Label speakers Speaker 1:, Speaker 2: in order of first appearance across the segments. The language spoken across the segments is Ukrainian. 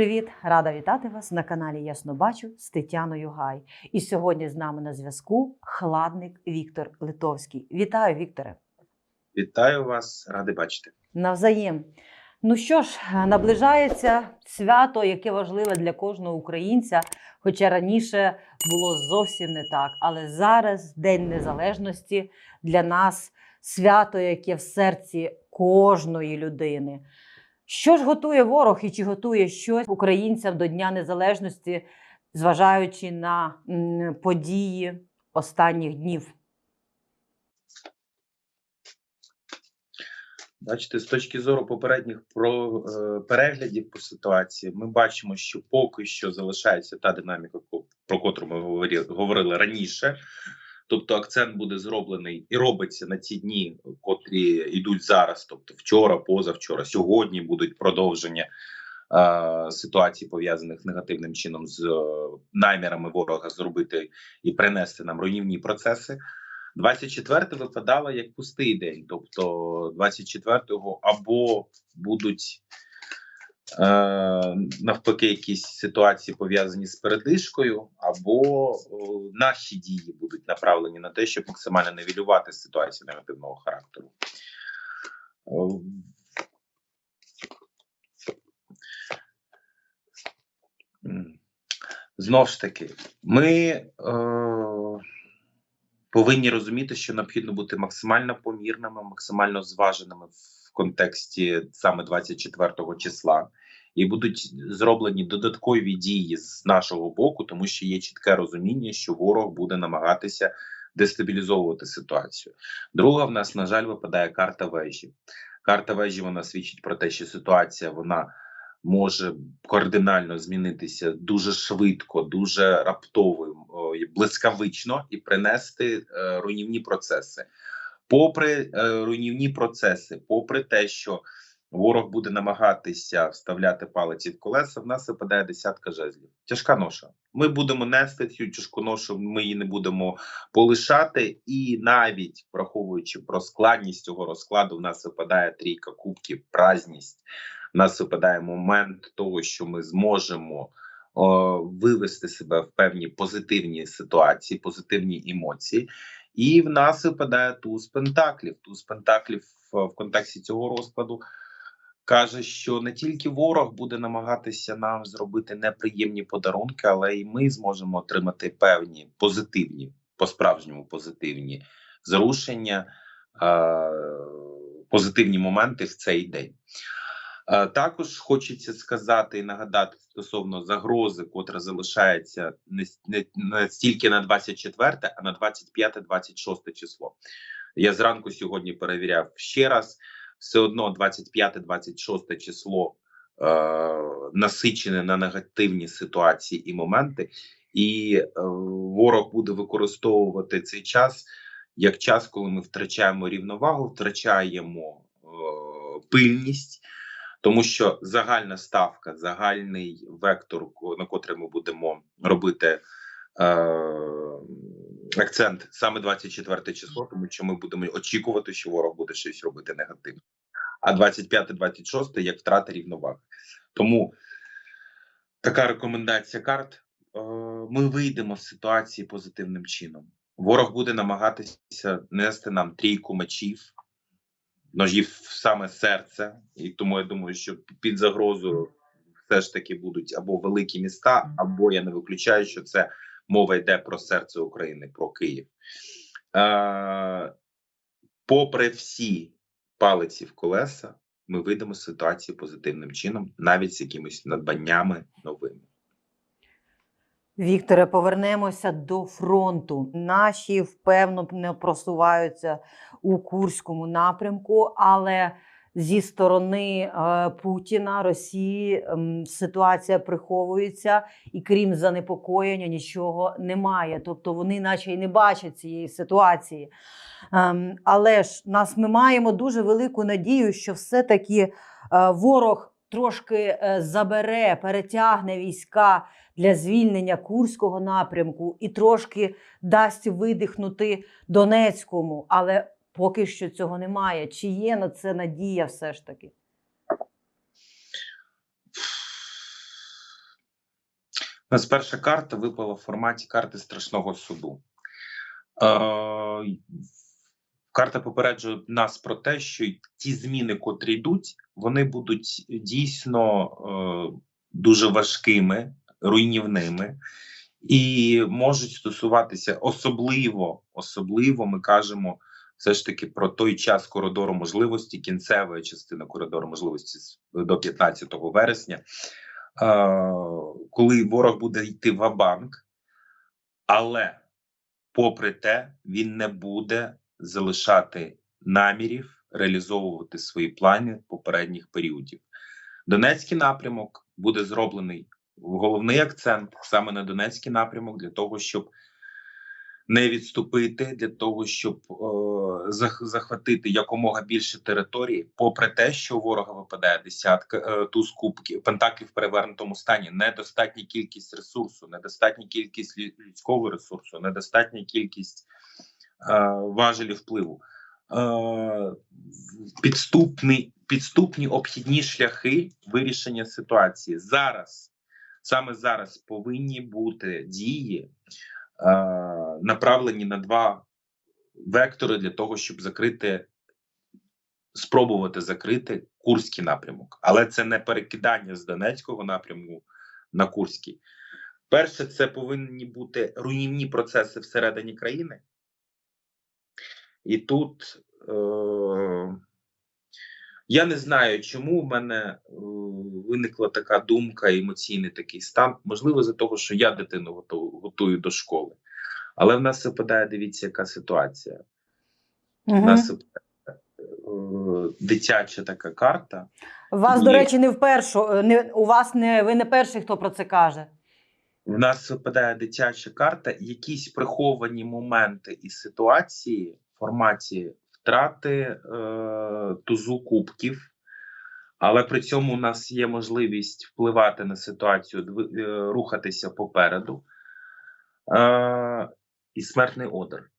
Speaker 1: привіт! Рада вітати вас на каналі Ясно Бачу з Тетяною Гай. І сьогодні з нами на зв'язку хладник Віктор Литовський. Вітаю, Вікторе!
Speaker 2: Вітаю вас, радий бачити.
Speaker 1: Навзаєм. Ну що ж, наближається свято, яке важливе для кожного українця. Хоча раніше було зовсім не так. Але зараз День Незалежності для нас свято, яке в серці кожної людини. Що ж готує ворог і чи готує щось українцям до Дня Незалежності, зважаючи на події останніх днів?
Speaker 2: Бачите, з точки зору попередніх про е, переглядів по ситуації, ми бачимо, що поки що залишається та динаміка, про котру ми говорили, говорили раніше. Тобто акцент буде зроблений і робиться на ці дні, котрі йдуть зараз. Тобто вчора, позавчора, сьогодні будуть продовження е, ситуацій, пов'язаних негативним чином з е, намірами ворога зробити і принести нам руйнівні процеси. 24 випадало як пустий день, тобто 24-го або будуть навпаки якісь ситуації пов'язані з передишкою, або е, наші дії будуть направлені на те, щоб максимально невілювати ситуацію негативного характеру. Е, м. Знов ж таки, ми е, повинні розуміти, що необхідно бути максимально помірними, максимально зваженими в контексті саме 24 числа, і будуть зроблені додаткові дії з нашого боку, тому що є чітке розуміння, що ворог буде намагатися дестабілізовувати ситуацію. Друга в нас, на жаль, випадає карта вежі. Карта вежі вона свідчить про те, що ситуація вона може кардинально змінитися дуже швидко, дуже раптово, блискавично і принести е, руйнівні процеси. Попри е, руйнівні процеси, попри те, що ворог буде намагатися вставляти палиці в колеса, в нас випадає десятка жезлів. Тяжка ноша. Ми будемо нести цю тяжку ношу, ми її не будемо полишати, і навіть враховуючи про складність цього розкладу, в нас випадає трійка кубків, празність. У нас випадає момент того, що ми зможемо вивести себе в певні позитивні ситуації, позитивні емоції. І в нас випадає туз пентаклів. Туз пентаклів в, в контексті цього розкладу каже, що не тільки ворог буде намагатися нам зробити неприємні подарунки, але й ми зможемо отримати певні позитивні, по-справжньому позитивні зрушення, позитивні моменти в цей день. Також хочеться сказати і нагадати стосовно загрози, котра залишається не, не, не стільки на 24, а на 25-26 число. Я зранку сьогодні перевіряв ще раз. Все одно 25-26 число е, насичене на негативні ситуації і моменти, і е, ворог буде використовувати цей час як час, коли ми втрачаємо рівновагу, втрачаємо е, пильність. Тому що загальна ставка, загальний вектор, на котрий ми будемо робити е, акцент саме 24 число, тому що ми будемо очікувати, що ворог буде щось робити негативне. А 25-26 як втрата рівноваги. Тому така рекомендація карт. Е, Ми вийдемо з ситуації позитивним чином. Ворог буде намагатися нести нам трійку мечів, ножів саме серце, і тому я думаю, що під загрозою все ж таки будуть або великі міста, або я не виключаю, що це мова йде про серце України, про Київ. Е, попри всі палиці в колеса, ми вийдемо з ситуації позитивним чином, навіть з якимись надбаннями новими.
Speaker 1: Вікторе, повернемося до фронту. Наші впевнено просуваються у Курському напрямку, але зі сторони е, Путіна Росії ем, ситуація приховується, і крім занепокоєння, нічого немає. Тобто вони, наче й не бачать цієї ситуації. Ем, але ж нас ми маємо дуже велику надію, що все-таки е, ворог трошки е, забере, перетягне війська для звільнення Курського напрямку і трошки дасть видихнути Донецькому, але поки що цього немає. Чи є на це надія все ж таки?
Speaker 2: У нас перша карта випала в форматі карти страшного суду. Е, карта попереджує нас про те, що ті зміни, котрі йдуть, вони будуть дійсно е, дуже важкими, руйнівними і можуть стосуватися особливо, особливо ми кажемо все ж таки про той час коридору можливості, кінцевої частини коридору можливості до 15 вересня, е, коли ворог буде йти в банк але попри те, він не буде залишати намірів реалізовувати свої плани попередніх періодів. Донецький напрямок буде зроблений головний акцент саме на Донецький напрямок для того, щоб не відступити, для того, щоб е, захватити якомога більше території, попри те, що у ворога випадає десятка е, туз кубків, пентаклів в перевернутому стані, недостатня кількість ресурсу, недостатня кількість лю- людського ресурсу, недостатня кількість е, важелів впливу. Е, підступні, підступні обхідні шляхи вирішення ситуації. Зараз, саме зараз повинні бути дії, направлені на два вектори для того, щоб закрити, спробувати закрити Курський напрямок. Але це не перекидання з Донецького напрямку на Курський. Перше, це повинні бути руйнівні процеси всередині країни. І тут е- я не знаю, чому в мене е- виникла така думка, емоційний такий стан. Можливо, за того, що я дитину готу- готую до школи. Але в нас випадає, дивіться, яка ситуація. У
Speaker 1: Мгм.
Speaker 2: нас випадає, е- дитяча така карта.
Speaker 1: У Вас, до речі, не вперше. Не, у вас не ви не перший, хто про це каже.
Speaker 2: В нас випадає дитяча карта, якісь приховані моменти і ситуації в форматі втрати е, тузу кубків, але при цьому у нас є можливість впливати на ситуацію, дви- е, рухатися попереду. Е, і смертний одер.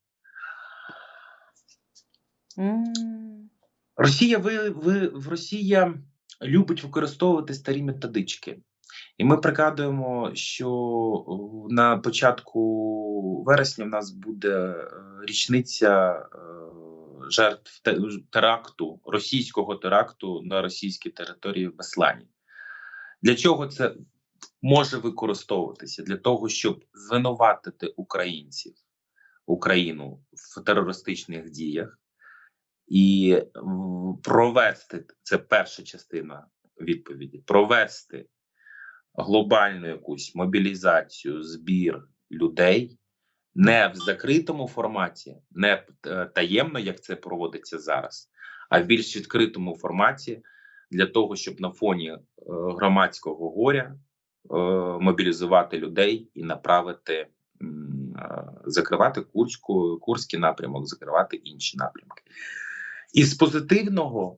Speaker 2: Росія ви, ви, в Росія любить використовувати старі методички. І ми пригадуємо, що на початку вересня в нас буде е, річниця е, жертв теракту, російського теракту на російській території в Беслані. Для чого це може використовуватися? Для того, щоб звинуватити українців, Україну в терористичних діях і провести це перша частина відповіді: провести глобальну якусь мобілізацію, збір людей не в закритому форматі, не е, таємно, як це проводиться зараз, а в більш відкритому форматі для того, щоб на фоні е, громадського горя е, мобілізувати людей і направити. Закривати Курську, Курський напрямок, закривати інші напрямки. Із позитивного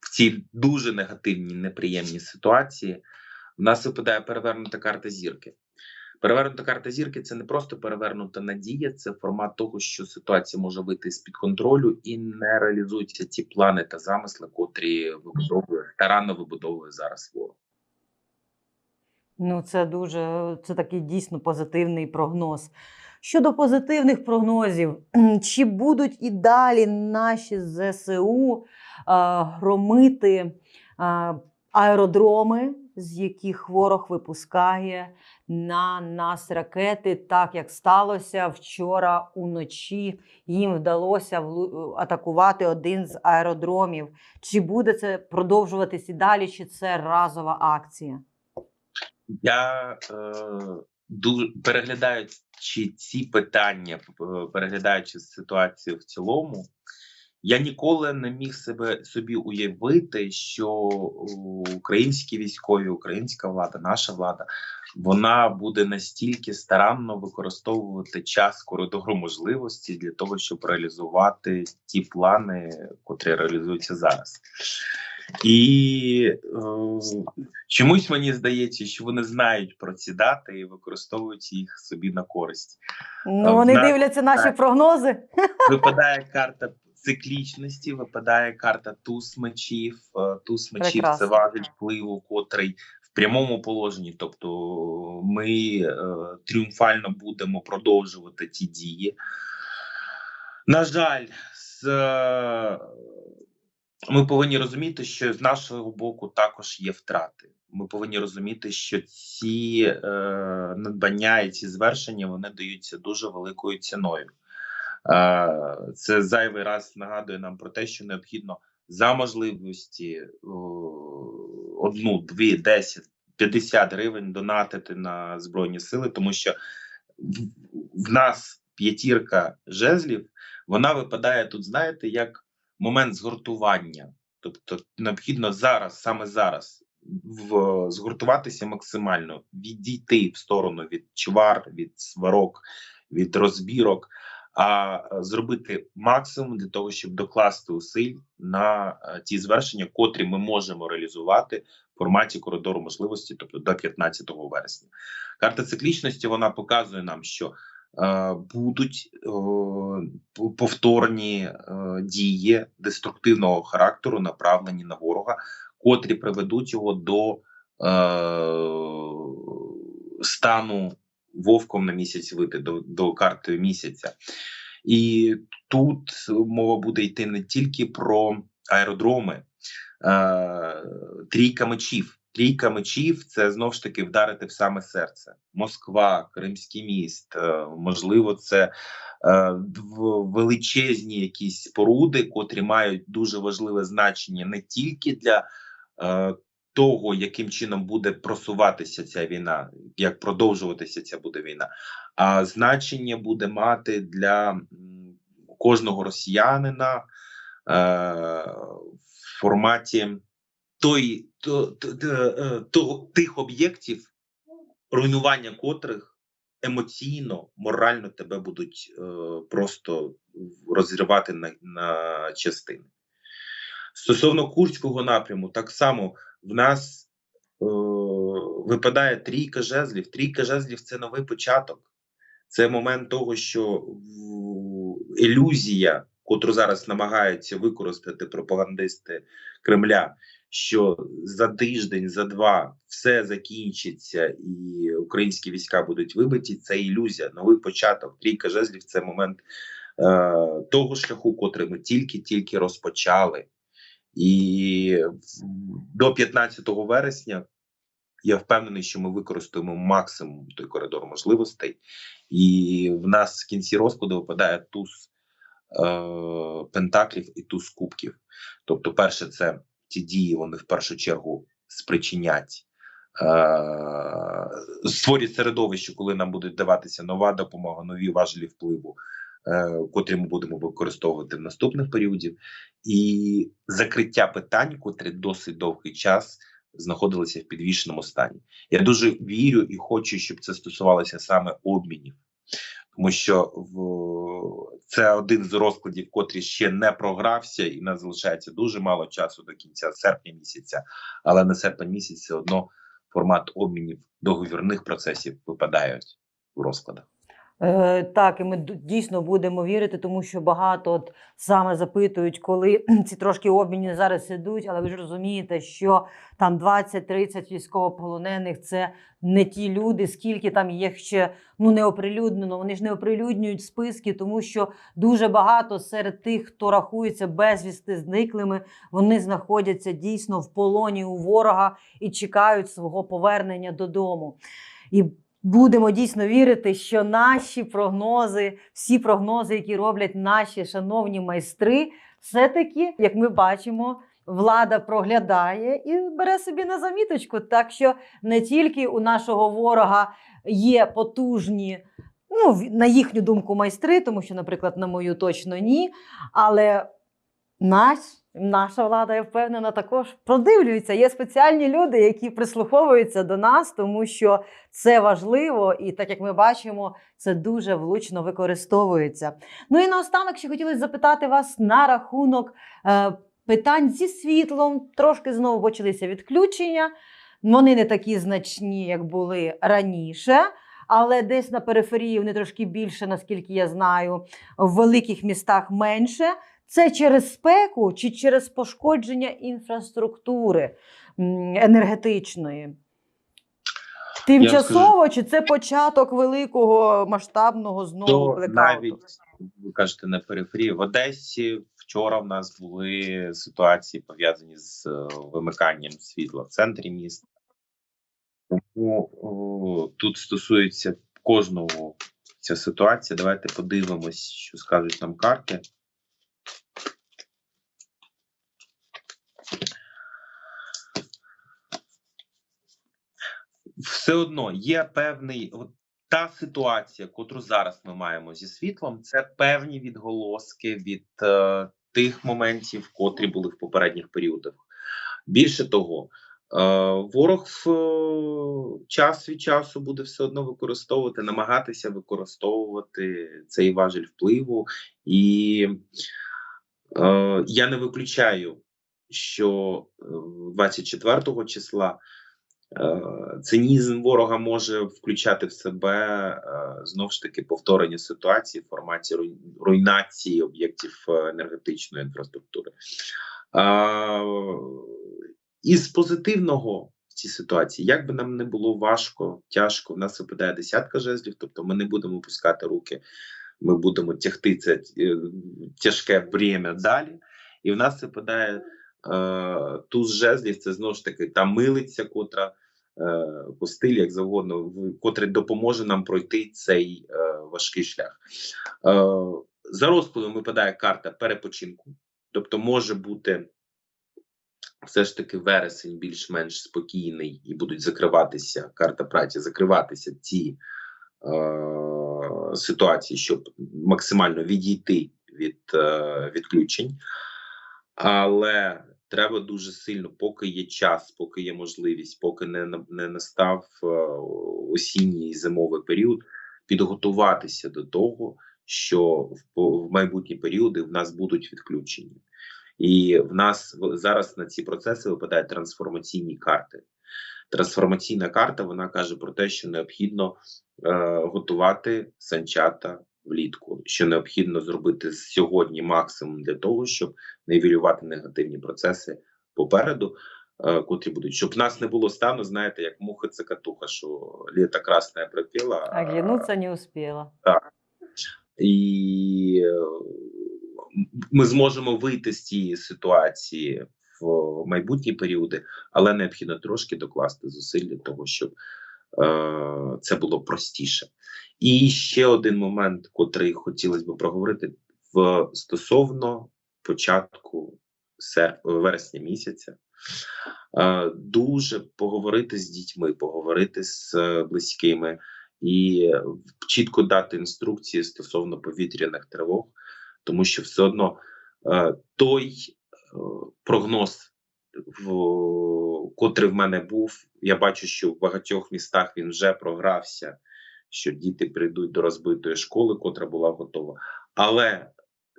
Speaker 2: в цій дуже негативній, неприємній ситуації в нас випадає перевернута карта зірки. Перевернута карта зірки це не просто перевернута надія, це формат того, що ситуація може вийти з-під контролю і не реалізуються ті плани та замисли, котрі вибудовує старанно вибудовує зараз ворог.
Speaker 1: Ну, це дуже це такий дійсно позитивний прогноз. Щодо позитивних прогнозів, чи будуть і далі наші ЗСУ громити аеродроми, з яких ворог випускає на нас ракети, так як сталося вчора уночі. Їм вдалося атакувати один з аеродромів. Чи буде це продовжуватись і далі, чи це разова акція?
Speaker 2: Я е, дуже переглядаючи ці питання, п- переглядаючи ситуацію в цілому, я ніколи не міг себе собі уявити, що українські військові, українська влада, наша влада, вона буде настільки старанно використовувати час коридору можливості для того, щоб реалізувати ті плани, котрі реалізуються зараз. І е, чомусь мені здається, що вони знають про ці дати і використовують їх собі на користь.
Speaker 1: Ну, вони
Speaker 2: нас-
Speaker 1: дивляться наші
Speaker 2: так.
Speaker 1: прогнози.
Speaker 2: Випадає карта циклічності, випадає карта туз мечів. Е, Туз мечів це
Speaker 1: Прекрасно.
Speaker 2: важель впливу, котрий в прямому положенні. Тобто, ми е, тріумфально будемо продовжувати ті дії. На жаль, з, е, ми повинні розуміти, що з нашого боку також є втрати. Ми повинні розуміти, що ці е, надбання і ці звершення вони даються дуже великою ціною. Е, це зайвий раз нагадує нам про те, що необхідно за можливості одну, дві, десять, 50 гривень донатити на збройні сили, тому що в нас п'ятірка жезлів, вона випадає тут, знаєте, як момент згуртування. Тобто необхідно зараз, саме зараз, в, згуртуватися максимально, відійти в сторону від чвар, від сварок, від розбірок, а е, зробити максимум для того, щоб докласти усиль на е, ті звершення, котрі ми можемо реалізувати в форматі коридору можливості, тобто до 15 вересня. Карта циклічності вона показує нам, що е, будуть е, повторні е, дії деструктивного характеру, направлені на ворога, котрі приведуть його до е, стану вовком на місяць вийти до, до карти місяця. І тут мова буде йти не тільки про аеродроми, е, трійка мечів. Трійка мечів це знов ж таки вдарити в саме серце. Москва, Кримський міст, е, можливо, це е, величезні якісь споруди, котрі мають дуже важливе значення не тільки для е, того, яким чином буде просуватися ця війна, як продовжуватися ця буде війна, а значення буде мати для кожного росіянина е, в форматі той, то, то, то, е, того- тих об'єктів, руйнування котрих емоційно, морально тебе будуть е, просто розривати на, на частини. Стосовно Курського напряму, так само в нас е, випадає трійка жезлів. Трійка жезлів це новий початок. Це момент того, що ілюзія, котру зараз намагаються використати пропагандисти Кремля, що за тиждень, за два все закінчиться і українські війська будуть вибиті. Це ілюзія, новий початок. Трійка жезлів це момент е, того шляху, котрий ми тільки-тільки розпочали. І до 15 вересня я впевнений, що ми використаємо максимум той коридор можливостей, і в нас в кінці розкладу випадає туз е, пентаклів і туз кубків. Тобто, перше, це ці дії, вони в першу чергу спричинять. Е, створять середовище, коли нам буде даватися нова допомога, нові важелі впливу, котрі ми будемо використовувати в наступних періодів, і закриття питань, котрі досить довгий час знаходилися в підвішеному стані. Я дуже вірю і хочу, щоб це стосувалося саме обмінів, тому що в це один з розкладів, котрий ще не програвся, і нас залишається дуже мало часу до кінця серпня місяця, але на серпень місяць все одно формат обмінів договірних процесів випадають в розкладах.
Speaker 1: Е, так, і ми дійсно будемо вірити, тому що багато от саме запитують, коли ці трошки обміни зараз ідуть, але ви ж розумієте, що там 20-30 військовополонених це не ті люди, скільки там їх ще ну не оприлюднено. Вони ж не оприлюднюють списки, тому що дуже багато серед тих, хто рахується безвісти зниклими, вони знаходяться дійсно в полоні у ворога і чекають свого повернення додому. І будемо дійсно вірити, що наші прогнози, всі прогнози, які роблять наші шановні майстри, все-таки, як ми бачимо, влада проглядає і бере собі на заміточку. Так що не тільки у нашого ворога є потужні. Ну, на їхню думку, майстри, тому що, наприклад, на мою точно ні. Але наш, наша влада, я впевнена, також продивлюється. Є спеціальні люди, які прислуховуються до нас, тому що це важливо, і так як ми бачимо, це дуже влучно використовується. Ну і наостанок ще хотілося запитати вас на рахунок е, питань зі світлом. Трошки знову почалися відключення. Вони не такі значні, як були раніше. Але десь на периферії вони трошки більше, наскільки я знаю, в великих містах менше. Це через спеку чи через пошкодження інфраструктури енергетичної? Тимчасово чи це початок великого масштабного знову
Speaker 2: То
Speaker 1: блекауту?
Speaker 2: навіть ви кажете на периферії в Одесі. Вчора в нас були ситуації пов'язані з е, вимиканням світла в центрі міста. Тому о, тут стосується кожного ця ситуація. Давайте подивимось, що скажуть нам карти. Все одно є певний от та ситуація, котру зараз ми маємо зі світлом, це певні відголоски від е, тих моментів, котрі були в попередніх періодах. Більше того, е, ворог е, час від часу буде все одно використовувати, намагатися використовувати цей важель впливу, і е, я не виключаю, що е, 24 числа. Е, Цинізм ворога може включати в себе е, знову ж таки повторення ситуації в форматі руйнації об'єктів е, енергетичної інфраструктури. Із позитивного в цій ситуації, як би нам не було важко, тяжко, в нас випадає десятка жезлів, тобто ми не будемо опускати руки, ми будемо тягти це тяжке бремя далі, і в нас випадає туз жезлів, це знову ж таки та милиця, котра е, по стилі, як завгодно, котре допоможе нам пройти цей е, важкий шлях. Е, за розкладом випадає карта перепочинку, тобто може бути все ж таки вересень більш-менш спокійний і будуть закриватися карта праці, закриватися ці е, ситуації, щоб максимально відійти від е, відключень. Але треба дуже сильно, поки є час, поки є можливість, поки не, не настав е, осінній зимовий період, підготуватися до того, що в, в майбутні періоди в нас будуть відключення. І в нас зараз на ці процеси випадають трансформаційні карти. Трансформаційна карта вона каже про те, що необхідно е, готувати санчата влітку, що необхідно зробити сьогодні максимум для того, щоб нивелювати негативні процеси попереду, е, котрі будуть, щоб в нас не було стану, знаєте, як муха цикатуха, що літо красне припіла,
Speaker 1: Оглянуться не успіла. Так.
Speaker 2: і е, ми зможемо вийти з цієї ситуації в майбутні періоди, але необхідно трошки докласти зусиль для того, щоб це було простіше. І ще один момент, котрий хотілося б проговорити в стосовно початку сер... вересня місяця. Е, дуже поговорити з дітьми, поговорити з е, близькими і е, чітко дати інструкції стосовно повітряних тривог, тому що все одно е, той е, прогноз, в, котрий в мене був, я бачу, що в багатьох містах він вже програвся, що діти прийдуть до розбитої школи, котра була готова. Але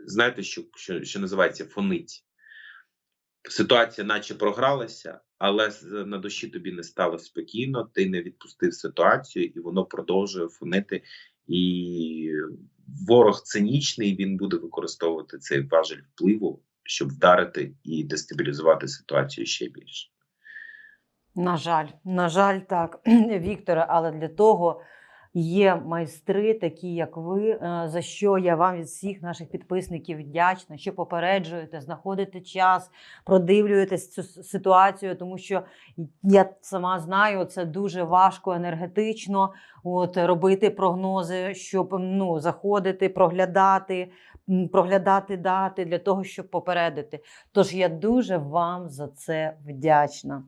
Speaker 2: знаєте, що, що, що називається фонить. Ситуація, наче програлася, але на душі тобі не стало спокійно, ти не відпустив ситуацію, і воно продовжує фонити. І ворог цинічний, він буде використовувати цей важель впливу, щоб вдарити і дестабілізувати ситуацію ще більше.
Speaker 1: На жаль, на жаль, так, Вікторе, але для того є майстри, такі як ви, е, за що я вам від всіх наших підписників вдячна, що попереджуєте, знаходите час, продивлюєтесь цю ситуацію, тому що я сама знаю, це дуже важко енергетично от, робити прогнози, щоб ну, заходити, проглядати, проглядати дати для того, щоб попередити. Тож я дуже вам за це вдячна.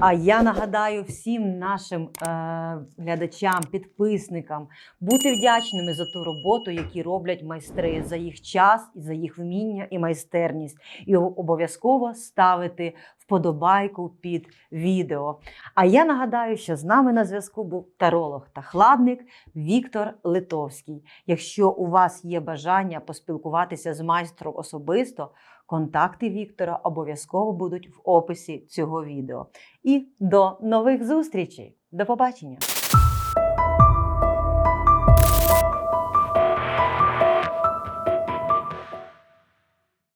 Speaker 1: А я нагадаю всім нашим е, глядачам, підписникам бути вдячними за ту роботу, яку роблять майстри, за їх час, і за їх вміння і майстерність. І обов'язково ставити вподобайку під відео. А я нагадаю, що з нами на зв'язку був таролог та хладник Віктор Литовський. Якщо у вас є бажання поспілкуватися з майстром особисто, контакти Віктора обов'язково будуть в описі цього відео. І до нових зустрічей. До побачення!